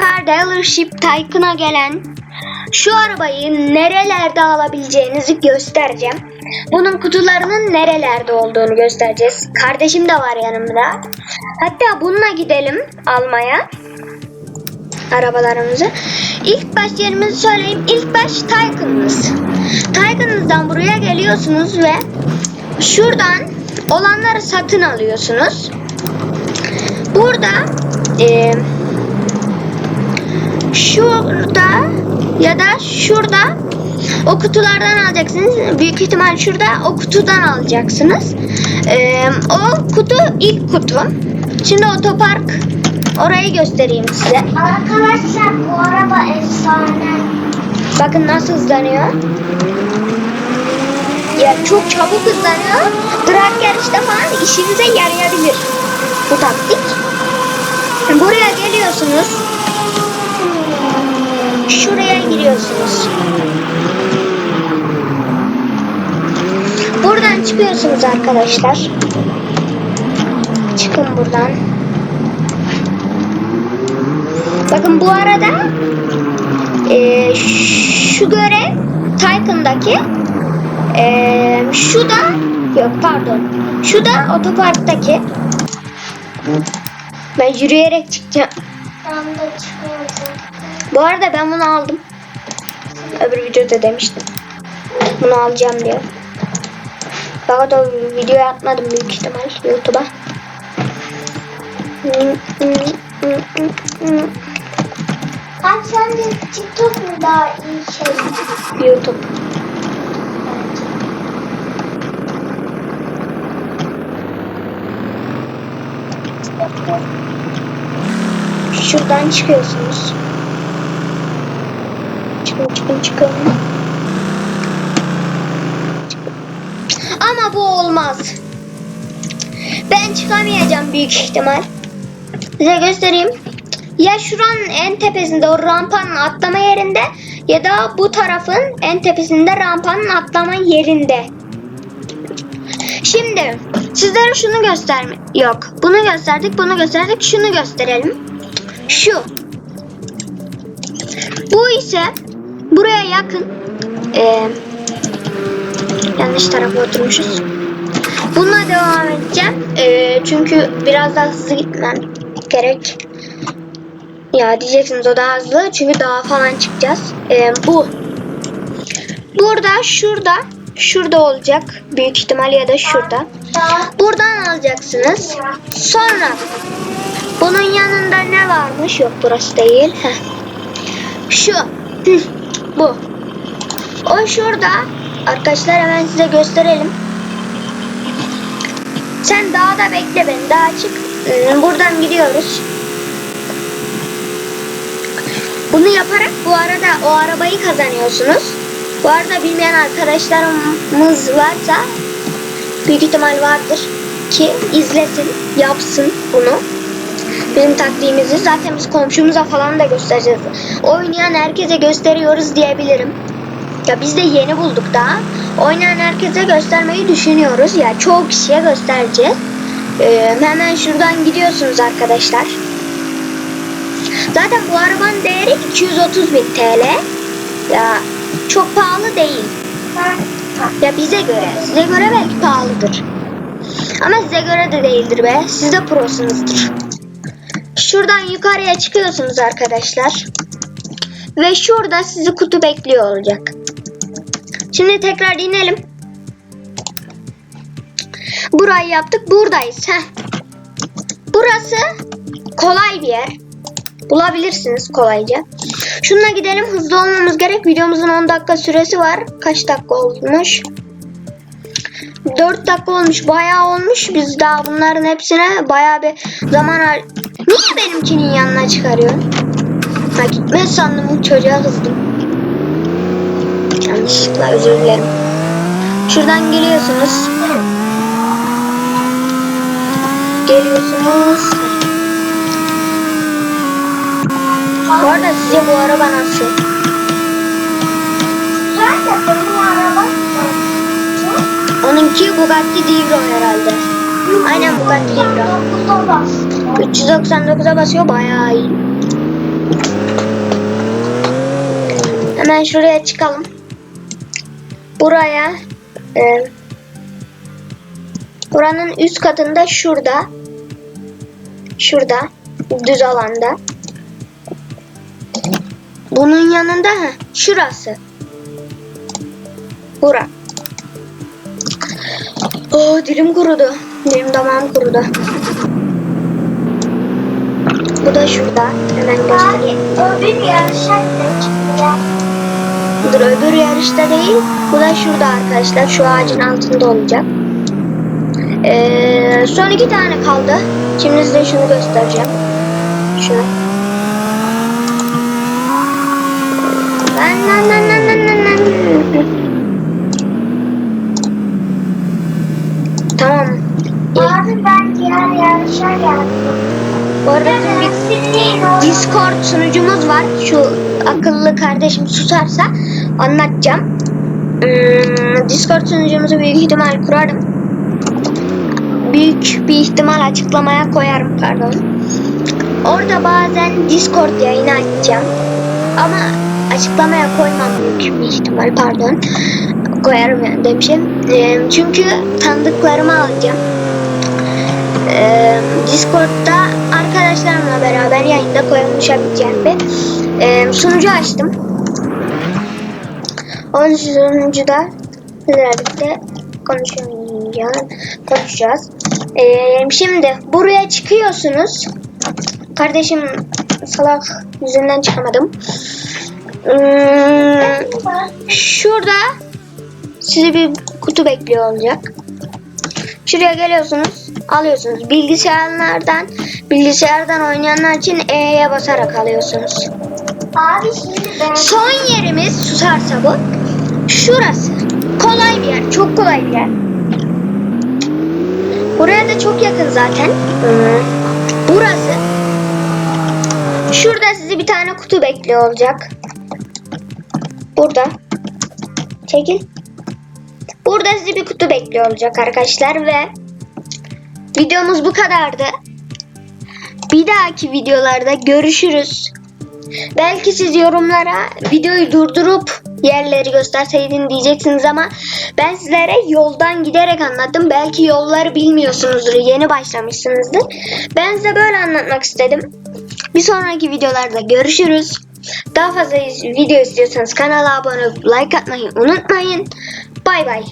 Car Dealership Tycoon'a gelen şu arabayı nerelerde alabileceğinizi göstereceğim. Bunun kutularının nerelerde olduğunu göstereceğiz. Kardeşim de var yanımda. Hatta bununla gidelim almaya arabalarımızı. İlk baş yerimizi söyleyeyim. İlk baş Taycan'ımız. Taycan'ınızdan buraya geliyorsunuz ve şuradan olanları satın alıyorsunuz. Burada e, şurada ya da şurada o kutulardan alacaksınız. Büyük ihtimal şurada o kutudan alacaksınız. E, o kutu ilk kutu. Şimdi otopark orayı göstereyim size. Arkadaşlar bu araba efsane. Bakın nasıl hızlanıyor. Ya çok çabuk hızlanıyor. Drag yarışta falan işinize yarayabilir bu taktik. Buraya geliyorsunuz. Şuraya giriyorsunuz. Buradan çıkıyorsunuz arkadaşlar. Çıkın buradan. Bakın bu arada ee, şu görev Tycoon'daki ee, şu da yok pardon şu da otoparktaki ben yürüyerek çıkacağım Ben de çıkıyorum. Bu arada ben bunu aldım. Öbür videoda demiştim. Bunu alacağım diye. Fakat o videoyu atmadım büyük ihtimal YouTube'a. Abi sence TikTok mu daha iyi şey? YouTube. Şuradan çıkıyorsunuz. Çıkın çıkın çıkın. Ama bu olmaz. Ben çıkamayacağım büyük ihtimal. Size göstereyim. Ya şuranın en tepesinde o rampanın atlama yerinde ya da bu tarafın en tepesinde rampanın atlama yerinde. Şimdi sizlere şunu gösterme yok. Bunu gösterdik, bunu gösterdik. Şunu gösterelim. Şu. Bu ise buraya yakın. Ee, yanlış tarafa oturmuşuz. Bununla devam edeceğim. Ee, çünkü biraz daha hızlı gitmem gerek. Ya diyeceksiniz o daha hızlı çünkü daha falan çıkacağız. Ee, bu. Burada şurada şurada olacak büyük ihtimal ya da şurada. Buradan alacaksınız. Sonra bunun yanında ne varmış? Yok burası değil. Heh. Şu. Hı, Bu. O şurada. Arkadaşlar hemen size gösterelim. Sen dağda bekle beni. Dağa çık. Ee, Buradan gidiyoruz. Bunu yaparak bu arada o arabayı kazanıyorsunuz. Bu arada bilmeyen arkadaşlarımız varsa büyük ihtimal vardır ki izlesin, yapsın bunu. Bizim taktiğimizi zaten biz komşumuza falan da göstereceğiz. Oynayan herkese gösteriyoruz diyebilirim. Ya biz de yeni bulduk daha. Oynayan herkese göstermeyi düşünüyoruz. Ya çoğu kişiye göstereceğiz. Ee, hemen şuradan gidiyorsunuz arkadaşlar. Zaten bu arabanın değeri 230 bin TL. Ya çok pahalı değil. Ya bize göre. Size göre belki pahalıdır. Ama size göre de değildir be. Siz de prosunuzdur. Şuradan yukarıya çıkıyorsunuz arkadaşlar. Ve şurada sizi kutu bekliyor olacak. Şimdi tekrar inelim. Burayı yaptık. Buradayız. Heh. Burası kolay bir yer. Bulabilirsiniz kolayca. Şununla gidelim. Hızlı olmamız gerek. Videomuzun 10 dakika süresi var. Kaç dakika olmuş? 4 dakika olmuş. Bayağı olmuş. Biz daha bunların hepsine bayağı bir zaman har... Niye benimkinin yanına çıkarıyorsun? Ha gitmez sandım. Çocuğa kızdım. Yanlışlıkla özür dilerim. Şuradan geliyorsunuz. Geliyorsunuz. Bu arada size bu araba nasıl? Zaten benim araba Onunki Bugatti Divo herhalde. Aynen Bugatti Divo. 9'a bas. 399'a basıyor bayağı iyi. Hemen şuraya çıkalım. Buraya e, buranın üst katında şurada şurada düz alanda bunun yanında ha şurası bura Oh dilim kurudu dilim damağım kurudu bu da şurada hemen göstereyim öbür çıkacak. Dur öbür yarışta değil. Bu da şurada arkadaşlar. Şu ağacın altında olacak. Ee, son iki tane kaldı. Şimdi size şunu göstereceğim. Şunu. Abi ben diğer yarışa geldim. Bu arada bir Discord sunucumuz var. Şu akıllı kardeşim susarsa anlatacağım. Hmm, Discord sunucumuzu büyük ihtimal kurarım. Büyük bir ihtimal açıklamaya koyarım pardon. Orada bazen Discord yayını açacağım. Ama açıklamaya koymam büyük bir ihtimal pardon. Koyarım yani demişim. Çünkü tanıdıklarımı alacağım. Ee, Discord'da arkadaşlarımla beraber yayında konuşabileceğim bir e, sunucu açtım. O sunucuda birlikte konuşacağız. konuşacağız. Ee, şimdi buraya çıkıyorsunuz. Kardeşim salak yüzünden çıkamadım. Hmm, şurada sizi bir kutu bekliyor olacak. Şuraya geliyorsunuz, alıyorsunuz. Bilgisayarlardan, bilgisayardan oynayanlar için E'ye basarak alıyorsunuz. Abi şimdi ben Son yerimiz susarsa bu. Şurası. Kolay bir yer, çok kolay bir yer. Buraya da çok yakın zaten. Burası. Şurada sizi bir tane kutu bekliyor olacak. Burada. Çekil. Burada sizi bir kutu bekliyor olacak arkadaşlar ve videomuz bu kadardı. Bir dahaki videolarda görüşürüz. Belki siz yorumlara videoyu durdurup yerleri gösterseydin diyeceksiniz ama ben sizlere yoldan giderek anlattım. Belki yolları bilmiyorsunuzdur, yeni başlamışsınızdır. Ben size böyle anlatmak istedim. Bir sonraki videolarda görüşürüz. Daha fazla video istiyorsanız kanala abone olup like atmayı unutmayın. Bay bay.